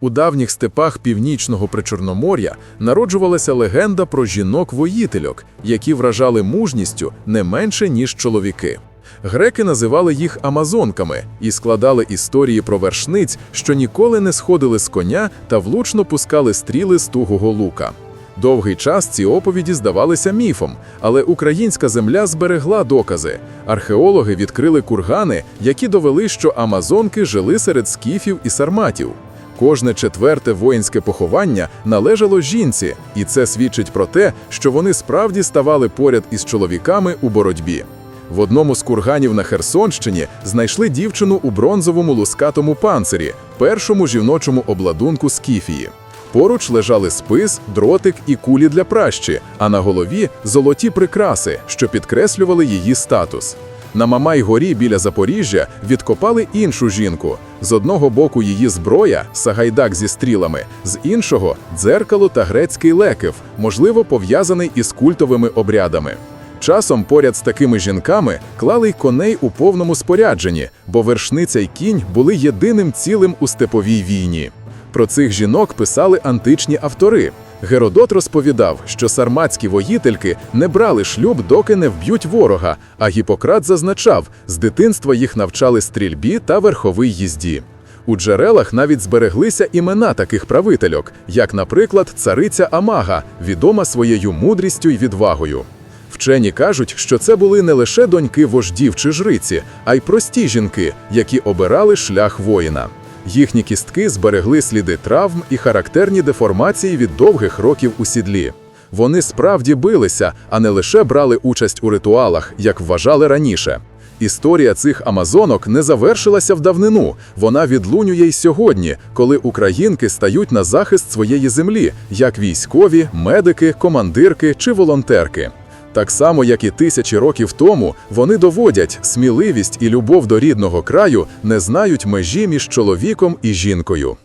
У давніх степах північного Причорномор'я народжувалася легенда про жінок-воїтельок, які вражали мужністю не менше, ніж чоловіки. Греки називали їх амазонками і складали історії про вершниць, що ніколи не сходили з коня та влучно пускали стріли з тугого лука. Довгий час ці оповіді здавалися міфом, але українська земля зберегла докази. Археологи відкрили кургани, які довели, що амазонки жили серед скіфів і сарматів. Кожне четверте воїнське поховання належало жінці, і це свідчить про те, що вони справді ставали поряд із чоловіками у боротьбі. В одному з курганів на Херсонщині знайшли дівчину у бронзовому лускатому панцирі, першому жіночому обладунку Скіфії. Поруч лежали спис, дротик і кулі для пращі, а на голові золоті прикраси, що підкреслювали її статус. На Мамай-горі біля Запоріжжя відкопали іншу жінку. З одного боку її зброя, сагайдак зі стрілами, з іншого дзеркало та грецький лекив, можливо, пов'язаний із культовими обрядами. Часом поряд з такими жінками клали й коней у повному спорядженні, бо вершниця й кінь були єдиним цілим у степовій війні. Про цих жінок писали античні автори. Геродот розповідав, що сарматські воїтельки не брали шлюб, доки не вб'ють ворога, а Гіппократ зазначав, з дитинства їх навчали стрільбі та верховій їзді. У джерелах навіть збереглися імена таких правительок, як, наприклад, цариця Амага, відома своєю мудрістю й відвагою. Вчені кажуть, що це були не лише доньки вождів чи жриці, а й прості жінки, які обирали шлях воїна. Їхні кістки зберегли сліди травм і характерні деформації від довгих років у сідлі. Вони справді билися, а не лише брали участь у ритуалах, як вважали раніше. Історія цих амазонок не завершилася в давнину. Вона відлунює й сьогодні, коли українки стають на захист своєї землі, як військові, медики, командирки чи волонтерки. Так само, як і тисячі років тому, вони доводять, сміливість і любов до рідного краю не знають межі між чоловіком і жінкою.